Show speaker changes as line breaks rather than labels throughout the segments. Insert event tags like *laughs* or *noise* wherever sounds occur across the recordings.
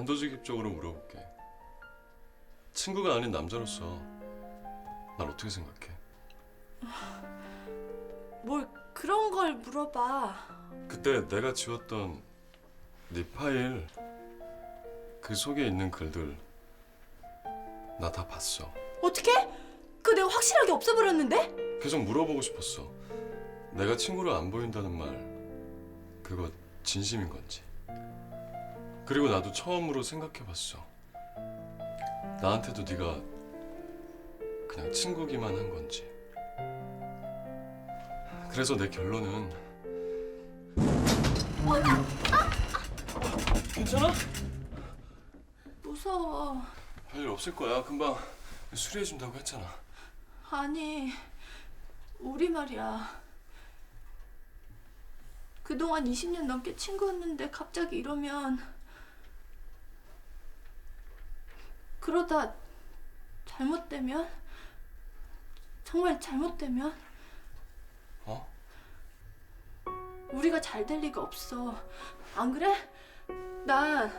단도직입적으로 물어볼게. 친구가 아닌 남자로서 날 어떻게 생각해?
뭘 그런 걸 물어봐.
그때 내가 지웠던 네 파일 그 속에 있는 글들 나 다 봤어.
어떻게? 그 내가 확실하게 없애버렸는데?
계속 물어보고 싶었어. 내가 친구를 안 보인다는 말 그거 진심인 건지. 그리고 나도 처음으로 생각해봤어. 나한테도 네가 그냥 친구기만 한 건지. 그래서 내 결론은 괜찮아?
무서워.
별일 없을 거야. 금방 수리해 준다고 했잖아.
아니, 우리 말이야. 그동안 20년 넘게 친구였는데 갑자기 이러면 그러다 잘못되면 정말 잘못되면
어?
우리가 잘 될 리가 없어. 안 그래? 난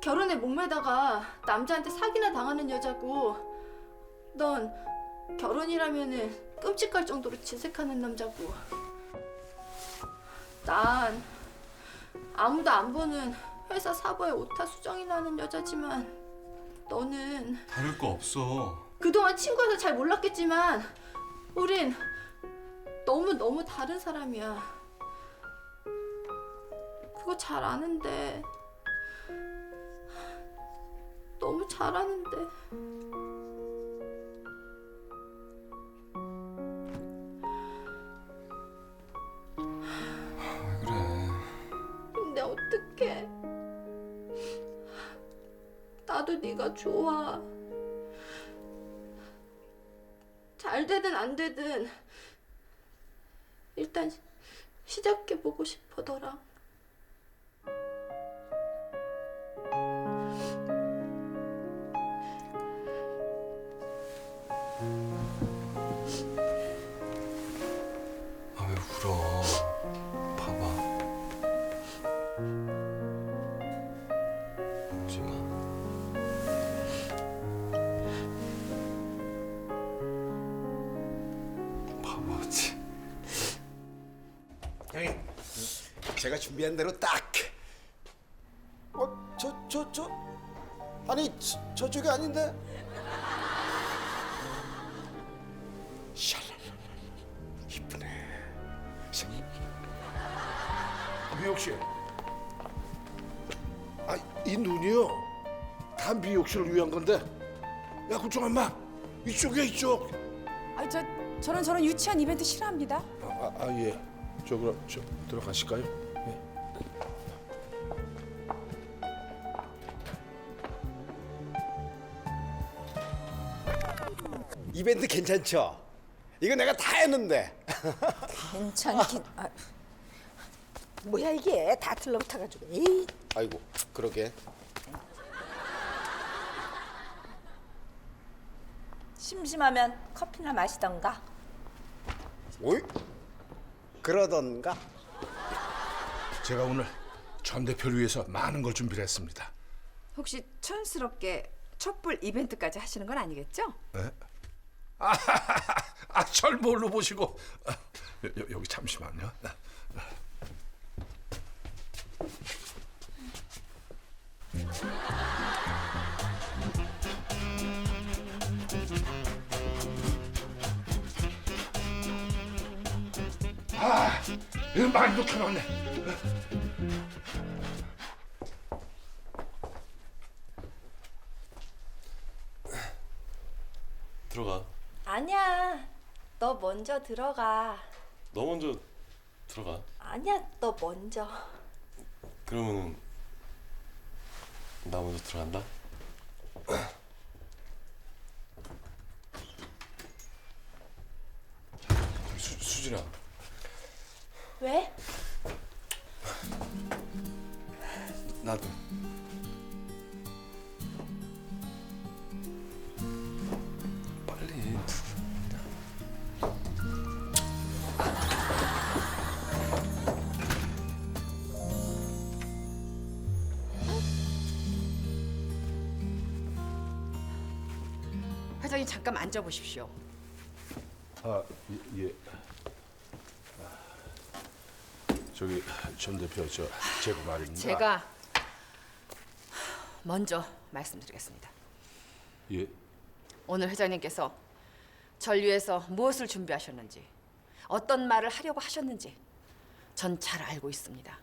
결혼에 목매다가 남자한테 사기나 당하는 여자고 넌 결혼이라면은 끔찍할 정도로 질색하는 남자고 난 아무도 안 보는 회사 사보에 오타 수정이 나는 여자지만 너는
다를 거 없어.
그동안 친구여서 잘 몰랐겠지만 우린 너무 너무 다른 사람이야. 그거 잘 아는데 너무 잘 아는데 나도 네가 좋아. 잘 되든 안 되든 일단 시- 시작해 보고 싶어 너랑
제가 준비한 대로 딱. 어, 저, 저, 저. 아니, 저, 저쪽이 아닌데. 샬랄라. 이쁘네.
씨. 아, 이 눈이요. 다 씨를 위한 건데. 야, 그쪽 엄마. 이쪽이야, 이쪽.
아, 저 저는 저런 유치한 이벤트 싫어합니다.
아, 아, 아, 예. 저 그럼 저 들어가실까요?
이벤트 괜찮죠? 이거 내가 다 했는데.
괜찮긴. 아, 뭐야 이게 다 틀러붙어가지고. 에이.
아이고, 그러게.
심심하면 커피나 마시던가.
오이? 그러던가.
제가 오늘 전 대표를 위해서 많은 걸 준비를 했습니다.
혹시 촌스럽게 촛불 이벤트까지 하시는 건 아니겠죠? *laughs*
아, 아, 절 뭘로 보시고. 아, 여, 여, 여기 잠시만요. 아, 아, 많이 녹여놨네.
들어가.
아니야 너 먼저 들어가
너 먼저 들어가.
아니야 너 먼저
그러면은 나 먼저 들어간다. 수, 수진아.
왜?
나도.
잠깐 앉아 보십시오.
아, 예. 예. 저기 전 대표 저 제가 말입니다.
제가 먼저 말씀드리겠습니다.
예.
오늘 회장님께서 절 위해서 무엇을 준비하셨는지, 어떤 말을 하려고 하셨는지 전 잘 알고 있습니다.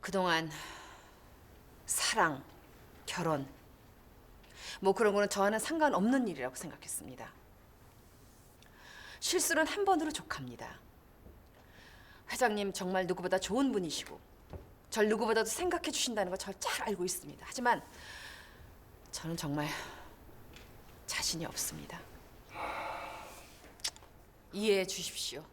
그동안 사랑, 결혼, 뭐 그런 거는 저와는 상관없는 일이라고 생각했습니다. 실수는 한 번으로 족합니다. 회장님 정말 누구보다 좋은 분이시고 절 누구보다도 생각해 주신다는 거 절 잘 알고 있습니다. 하지만 저는 정말 자신이 없습니다. 이해해 주십시오.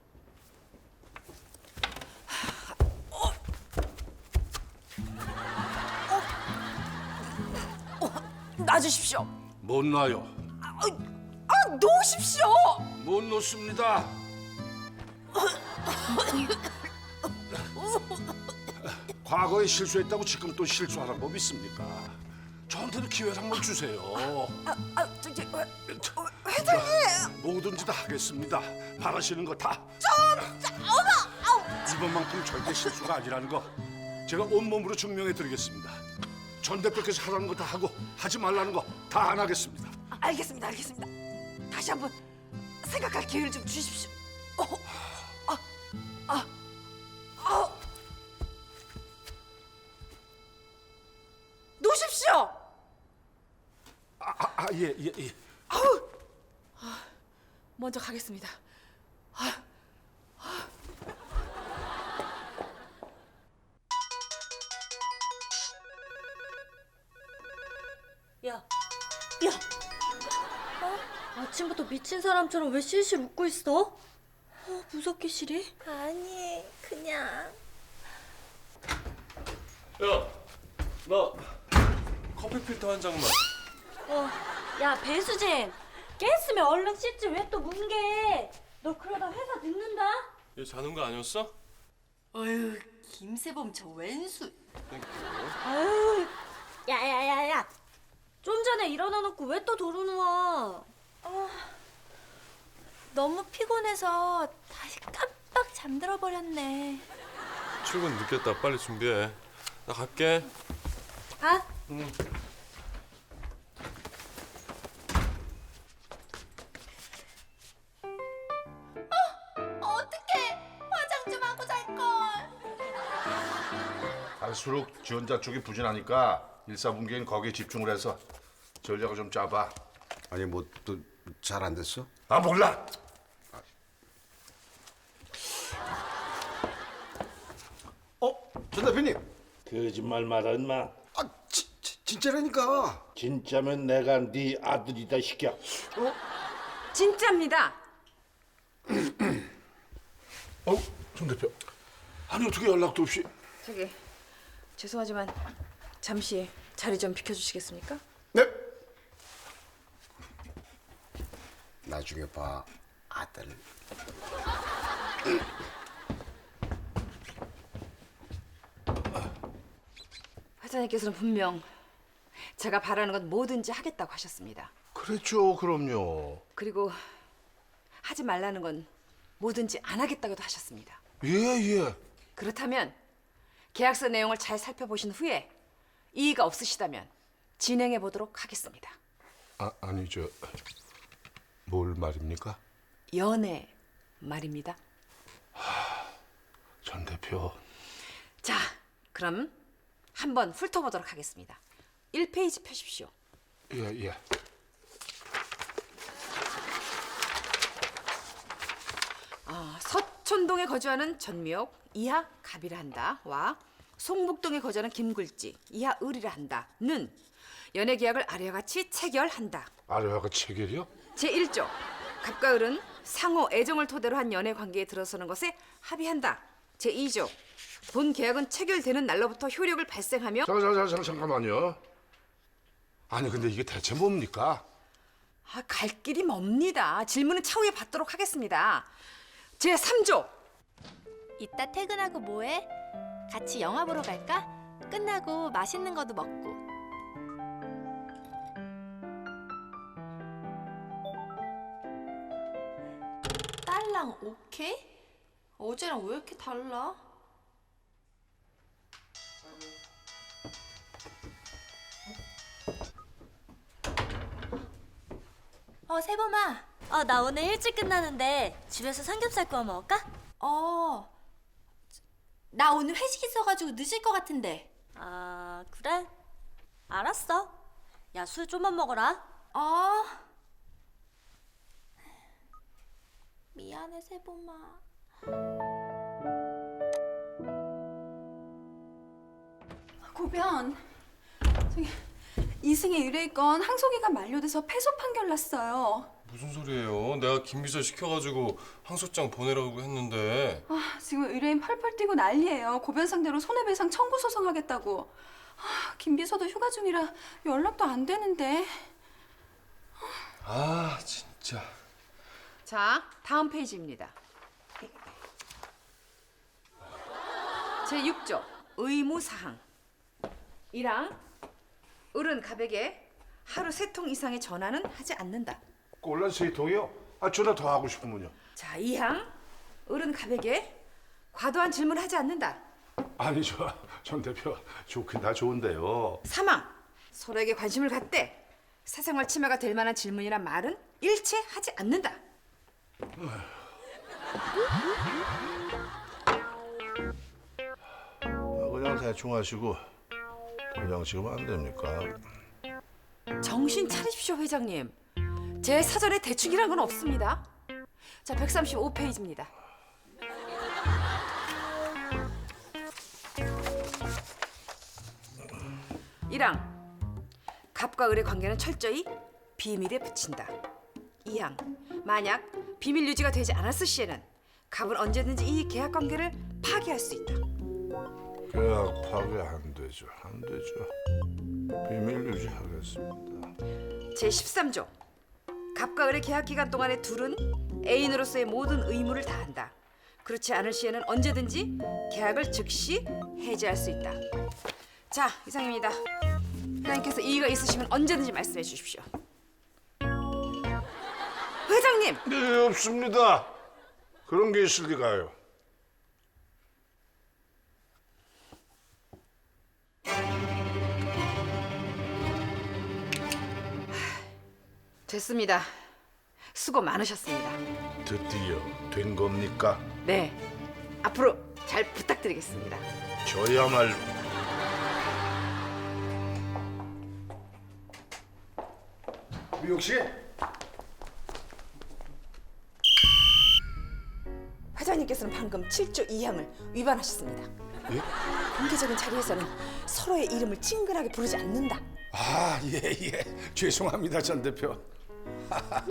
놔주십시오.
못 놔요.
아, 놓으십시오.
못 놓습니다. 과거에 실수했다고 지금 또 실수하라는 법 있습니까? 저한테도 기회를 한번 주세요.
아, 아 저기 어,
뭐든지 다 하겠습니다. 바라시는 거 다. 좀, 어머, 이번만큼 절대 실수가 아니라는 거 제가 온몸으로 증명해 드리겠습니다. 전 대표께서 하라는 거 다 하고 하지 말라는 거 다 안 하겠습니다.
알겠습니다, 알겠습니다. 다시 한번 생각할 기회를 좀 주십시오. 어, 아, 아, 아, 놓으십시오.
아, 아, 아, 예, 예, 예.
먼저 가겠습니다.
야, 아침부터 미친 사람처럼 왜 실실 웃고 있어? 어, 무섭게 시리?
아니, 그냥.
야, 나 커피 필터 한 장만.
어, 야, 배수진, 깼으면 얼른 씻지 왜 또 뭉개? 너 그러다 회사 늦는다?
얘 자는 거 아니었어?
어휴 김세범 저 왼수.
아유, 야야야야, 좀 전에 일어나 놓고 왜 또 도로 누워?
너무 피곤해서 다시 깜빡 잠들어 버렸네.
출근 늦겠다. 빨리 준비해. 나 갈게.
아,
어떡해 화장 좀 하고 잘 걸.
갈수록 지원자 쪽이 부진하니까 일사분기엔 거기에 집중을 해서 전략을 좀 짜봐.
아니 뭐 또 잘 안 됐어?
아 몰라.
어? 전 대표님.
거짓말 마라 인마.
아 지, 지, 진짜라니까.
진짜면 내가 네 아들이다 시켜.
진짜입니다.
어, 전 대표. 아니 어떻게 연락도 없이?
저기 죄송하지만 잠시 자리 좀 비켜주시겠습니까?
네. 나중에 봐 아들.
회장님께서는 분명 제가 바라는 건 뭐든지 하겠다고 하셨습니다.
그랬죠, 그럼요.
그리고 하지 말라는 건 뭐든지 안 하겠다고도 하셨습니다.
예, 예.
그렇다면 계약서 내용을 잘 살펴보신 후에 이의가 없으시다면 진행해 보도록 하겠습니다.
아, 아니 저 뭘 말입니까?
연애 말입니다.
전 대표.
자, 그럼 한번 훑어보도록 하겠습니다. 1페이지 펴십시오.
예, 예.
어, 서촌동에 거주하는 전미옥 이하 갑이라 한다와 송북동에 거주하는 김굴지 이하 을이라 한다는 연애 계약을 아래와 같이 체결한다.
아래화가 체결이요?
제 1조 갑과 을은 상호 애정을 토대로 한 연애 관계에 들어서는 것에 합의한다. 제 2조 본 계약은 체결되는 날로부터 효력을 발생하며
잠깐, 잠깐만요. 아니 근데 이게 대체 뭡니까?
아, 갈 길이 멉니다. 질문은 차후에 받도록 하겠습니다. 제 3조
이따 퇴근하고 뭐해? 같이 영화 보러 갈까? 끝나고 맛있는 것도 먹고. 오케이? 어제랑 왜 이렇게 달라? 어, 세범아.
아, 나 오늘 일찍 끝나는데 집에서 삼겹살 구워 먹을까?
어, 나 오늘 회식 있어가지고 늦을 것 같은데.
아, 그래? 알았어. 야, 술 좀만 먹어라.
어. 미안해, 세범아.
고변 저기 이승의 의뢰건 항소기가 만료돼서 패소 판결 났어요.
무슨 소리예요? 내가 김 비서 시켜가지고 항소장 보내라고 했는데
아, 지금 의뢰인 펄펄 뛰고 난리예요. 고변 상대로 손해배상 청구 소송하겠다고. 아, 김 비서도 휴가 중이라 연락도 안 되는데.
아 진짜
자, 다음 페이지입니다. 제 6조 의무 사항. 1항 어른 가백에 하루 세 통 이상의 전화는 하지 않는다.
꼴란 세 통이요? 아 전화 더 하고 싶으면요.
자, 2항 어른 가백에 과도한 질문을 하지 않는다.
아니 저전 대표 좋긴 다 좋은데요.
3항 서로에게 관심을 갖되 사생활 침해가 될 만한 질문이나 말은 일체 하지 않는다.
아, 그냥 대충 하시고 그냥 지금 안 됩니까?
정신 차리십시오, 회장님. 제 사전에 대충이란 건 없습니다. 자, 135페이지입니다. 일항 갑과 을의 관계는 철저히 비밀에 붙인다. 이항 만약 비밀 유지가 되지 않았을 시에는 갑은 언제든지 이 계약 관계를 파기할 수 있다.
계약 파괴 안 되죠. 안 되죠. 비밀 유지하겠습니다.
제13조 갑과 을의 계약 기간 동안에 둘은 애인으로서의 모든 의무를 다한다. 그렇지 않을 시에는 언제든지 계약을 즉시 해지할 수 있다. 자, 이상입니다. 회장님께서 이의가 있으시면 언제든지 말씀해 주십시오. 회장님!
네 없습니다. 그런 게 있을 리가요.
됐습니다. 수고 많으셨습니다.
드디어 된 겁니까?
네. 앞으로 잘 부탁드리겠습니다.
저야말로 미옥 씨?
회장님께서는 방금 7조 2항을 위반하셨습니다.
예?
공개적인 자리에서는 서로의 이름을 찡그하게 부르지 않는다.
아, 예, 예. 죄송합니다, 전 대표.
아,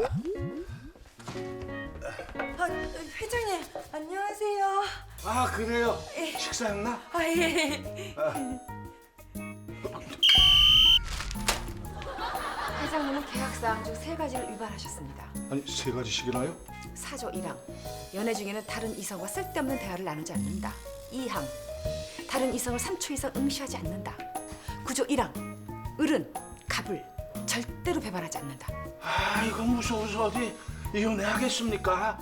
회장님, 안녕하세요.
아, 그래요? 식사했나?
아, 예.
회장님은 계약사항 중 세 가지를 위반하셨습니다.
아니, 세 가지씩이나요?
사조 1항 연애 중에는 다른 이성과 쓸데없는 대화를 나누지 않는다. 2항 다른 이성을 3초 이상 응시하지 않는다. 구조 1항 을은 갑을 절대로 배반하지 않는다.
아, 이거 무서워서 어디 이혼해야겠습니까?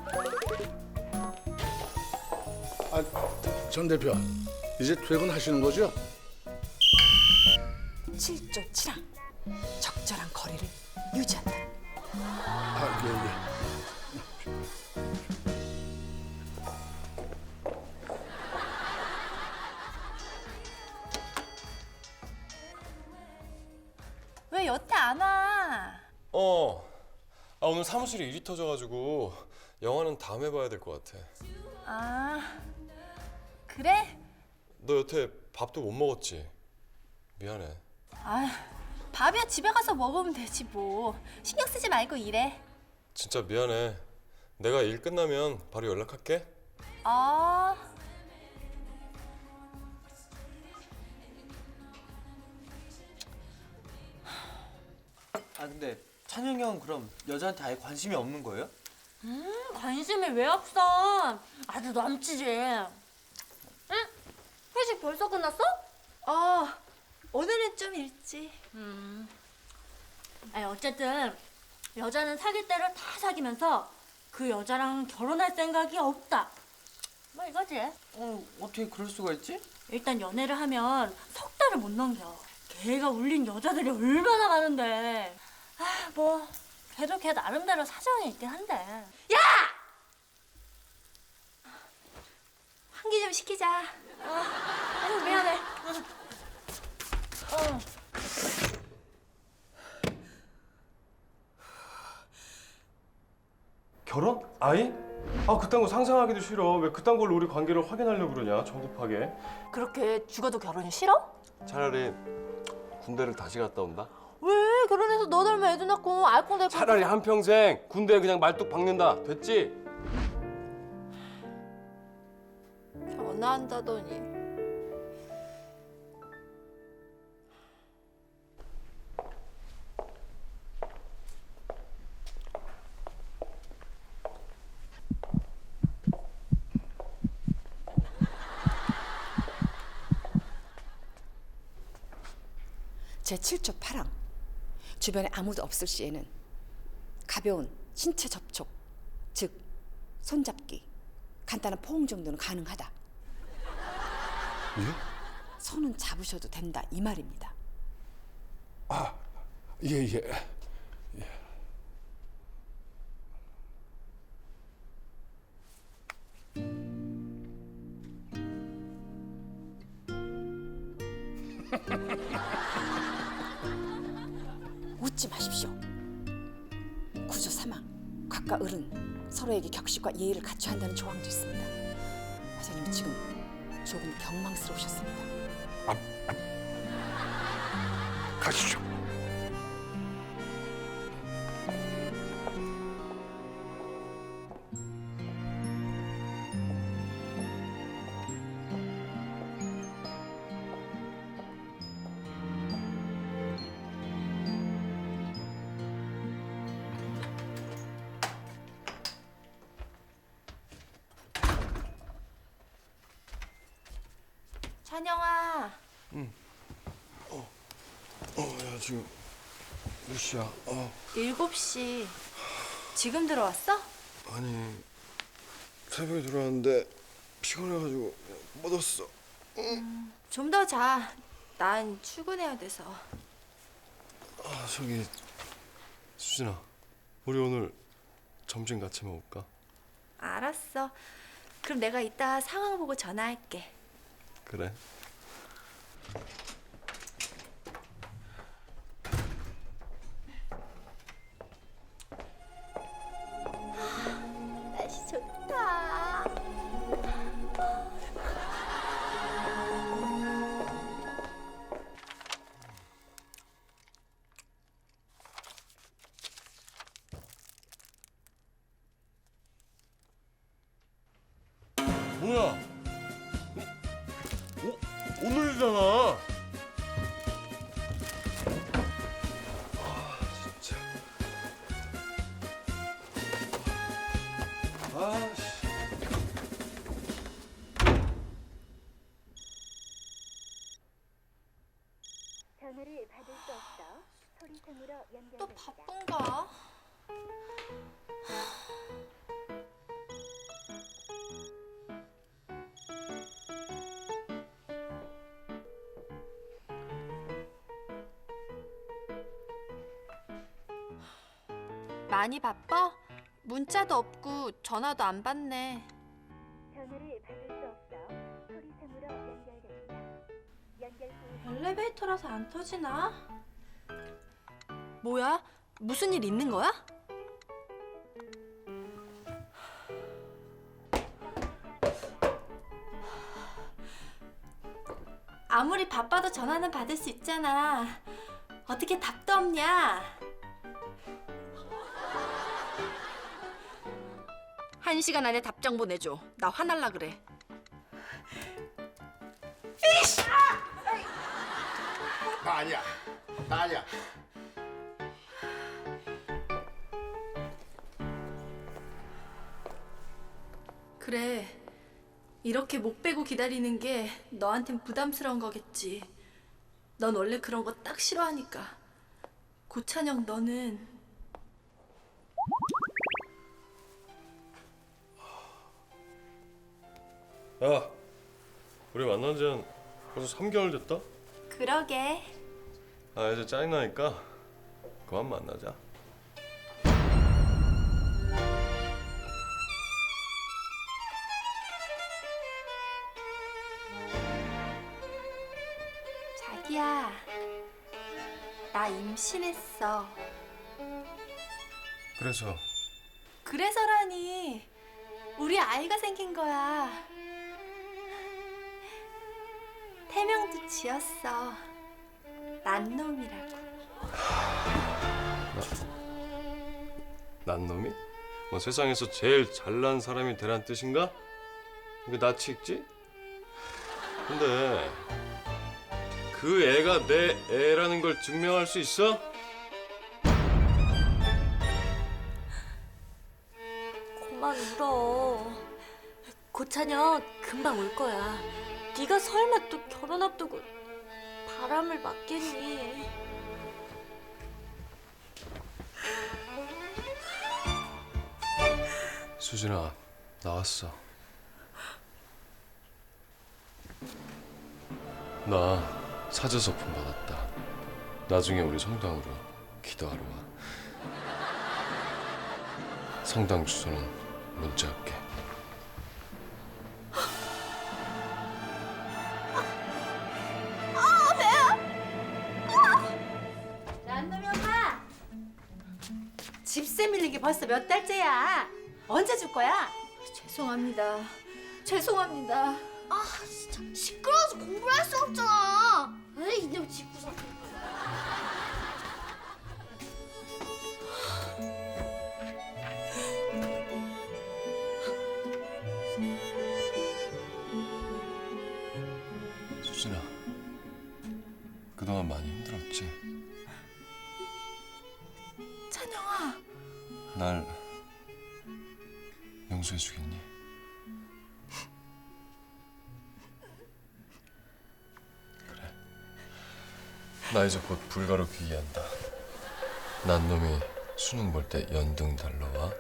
아, 전 대표, 이제 퇴근하시는 거죠?
7조 7항 적절한 거리를 유지한다.
아, 예, 예.
왜 여태 안 와?
어. 아 오늘 사무실에 일이 터져가지고 영화는 다음에 봐야 될 것 같아.
아, 그래?
너 여태 밥도 못 먹었지? 미안해.
아, 밥이야 집에 가서 먹으면 되지 뭐. 신경 쓰지 말고 일해.
진짜 미안해. 내가 일 끝나면 바로 연락할게.
어.
아 근데 찬영이 형 그럼 여자한테 아예 관심이 없는 거예요?
관심이 왜 없어? 아주 넘치지. 응? 회식 벌써 끝났어?
어, 오늘은 좀 일찍.
아니 어쨌든 여자는 사귈 때를 다 사귀면서 그 여자랑 결혼할 생각이 없다. 뭐 이거지?
어, 어떻게 그럴 수가 있지?
일단 연애를 하면 석 달을 못 넘겨. 걔가 울린 여자들이 얼마나 많은데. 아, 뭐 걔도 걔 나름대로 사정이 있긴 한데.
환기 좀 시키자.
아유 미안해.
결혼? 아이? 아 그딴 거 상상하기도 싫어. 왜 그딴 걸로 우리 관계를 확인하려고 그러냐? 저급하게.
그렇게 죽어도 결혼이 싫어?
차라리 군대를 다시 갔다 온다.
왜 결혼해서 너 닮은 애도 낳고 알콩달콩
차라리 한 평생 군대 그냥 말뚝 박는다. 됐지?
전화한다더니
제 7조 8항. 주변에 아무도 없을 시에는 가벼운 신체 접촉 즉 손잡기 간단한 포옹 정도는 가능하다. 손은 잡으셔도 된다 이 말입니다.
예, 예.
서로에게 격식과 예의를 갖춰야 한다는 조항도 있습니다. 회장님 지금 조금 경망스러우셨습니다.
가시죠.
7시 지금 들어왔어?
아니 새벽에 들어왔는데 피곤해가지고 못 왔어.
좀더 자. 난 출근해야 돼서.
아 저기 수진아, 우리 오늘 점심 같이 먹을까?
알았어. 그럼 내가 이따 상황 보고 전화할게.
그래.
전화를 받을 수 없어 소리통으로 연결됩니다.
또 바쁜가? 많이 바빠? 문자도 없고 전화도 안 받네. 안 터지나? 뭐야? 무슨 일 있는 거야? 아무리 바빠도 전화는 받을 수 있잖아. 어떻게 답도 없냐? 한 시간 안에 답장 보내줘. 나 화날라 그래.
나 아니야. 나 아니야.
그래. 이렇게 목 빼고 기다리는 게 너한텐 부담스러운 거겠지. 넌 원래 그런 거 딱 싫어하니까. 고찬영 너는
야, 우리 만난 지 한 벌써 3개월 됐다?
그러게.
아 이제 짜증나니까 그만 만나자.
자기야, 나 임신했어.
그래서
그래서라니, 우리 아이가 생긴 거야. 태명도 지었어. 난 놈이라고.
난 놈이? 뭐 세상에서 제일 잘난 사람이 되란 뜻인가? 이거 나치 있지? 근데 그 애가 내 애라는 걸 증명할 수 있어?
그만 울어. 고찬혁 금방 올 거야. 네가 설마 또 결혼 앞두고 바람을 맞겠니?
수진아 나왔어. 나 사제 서품 받았다. 나중에 우리 성당으로 기도하러 와. 성당 주소는 문자 할게.
집세 밀린 게 벌써 몇 달째야. 언제 줄 거야? 죄송합니다. 죄송합니다.
아 진짜 시끄러워서 공부를 할 수 없잖아. 에이 이놈 집구석.
수진아, 그동안 많이 힘들었지?
찬영아.
날 용서해 주겠니? 그래. 나 이제 곧 불가로 귀의한다. 난 놈이 수능 볼 때 연등 달러 와.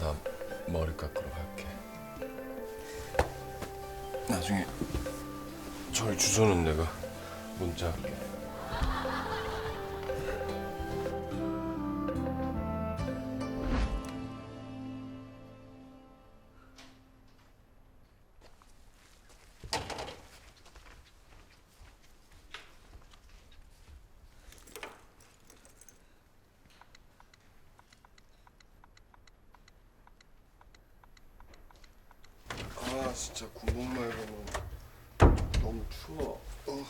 나 머리 깎으러 갈게. 나중에 절 주소는 내가 문자 할게. 진짜 구멍 말고는 너무 추워. 어,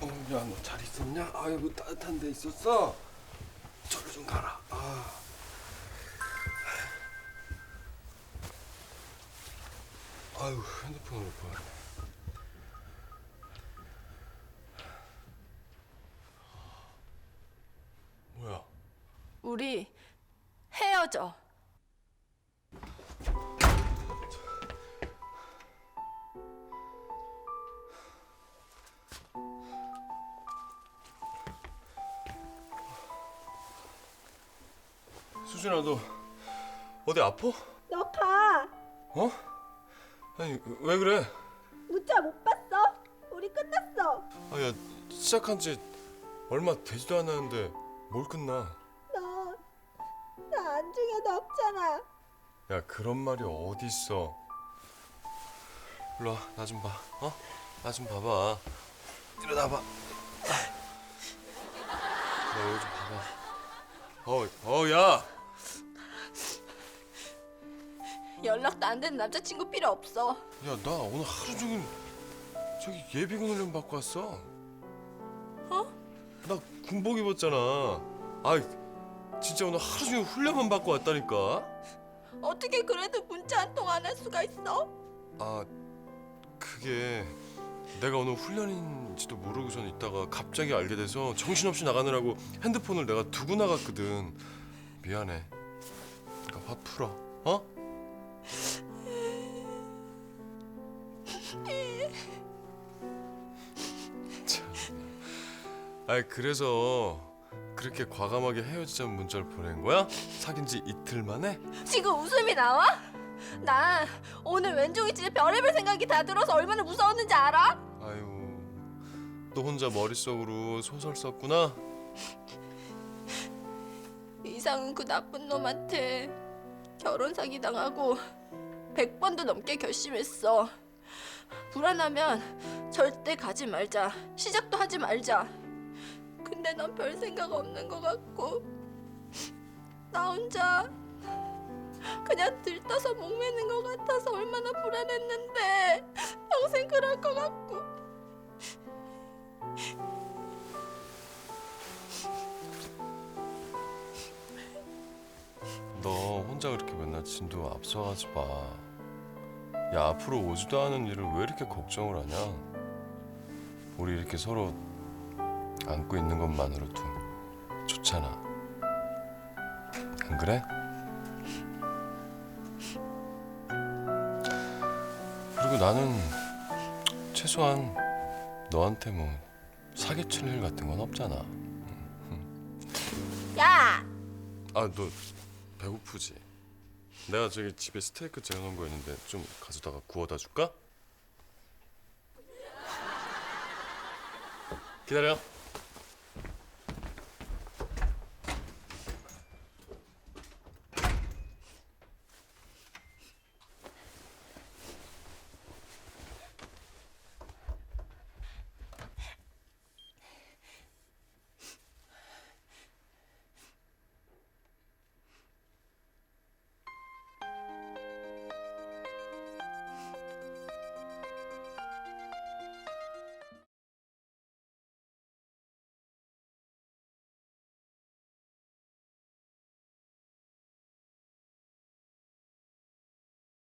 어, 야 너 잘 있었냐? 아이고 따뜻한 데 있었어. 저리 좀 가라. 아. 아유 핸드폰을 못 보네. 수진아 너 어디 아파?
너 가.
어? 아니 왜 그래?
문자 못 봤어? 우리 끝났어.
아야 시작한 지 얼마 되지도 않았는데 뭘 끝나?
너, 나 안중에도 없잖아.
야 그런 말이 어디 있어? 일로 와나 좀 봐. 어? 나 좀 봐봐. 일어나 봐. 너 여기 좀 봐봐. 어, 어, 야.
연락도 안 되는 남자친구 필요 없어.
야, 나 오늘 하루 종일 저기 예비군 훈련 받고 왔어.
어?
나 군복 입었잖아. 아이, 진짜 오늘 하루 종일 훈련만 받고 왔다니까.
어떻게 그래도 문자 한 통 안 할 수가 있어?
아, 그게 내가 오늘 훈련인지도 모르고선 있다가 갑자기 알게 돼서 정신없이 나가느라고 핸드폰을 내가 두고 나갔거든. 미안해. 그러니까 화 풀어. 어? 아이 그래서 그렇게 과감하게 헤어지자는 문자를 보낸 거야? 사귄 지 이틀 만에?
지금 웃음이 나와? 나 오늘 왼종이 집에 별의별 생각이 다 들어서 얼마나 무서웠는지 알아?
아유, 너 혼자 머릿속으로 소설 썼구나?
이상은 그 나쁜 놈한테 결혼 사기 당하고 100번도 넘게 결심했어. 불안하면 절대 가지 말자. 시작도 하지 말자. 근데 난별 생각 없는 것 같고 나 혼자 그냥 들떠서 목매는 것 같아서 얼마나 불안했는데 평생 그럴 것 같고
너 혼자 그렇게 맨날 진도 앞서가지 마. 야 앞으로 오지도 않은 일을 왜 이렇게 걱정을 하냐? 우리 이렇게 서로 안고 있는 것만으로도 좋잖아. 안 그래? 그리고 나는 최소한 너한테 뭐 사기칠 일 같은 건 없잖아.
야!
아 너 배고프지? 내가 저기 집에 스테이크 재워놓은 거 있는데 좀 가져다가 구워다 줄까? 기다려.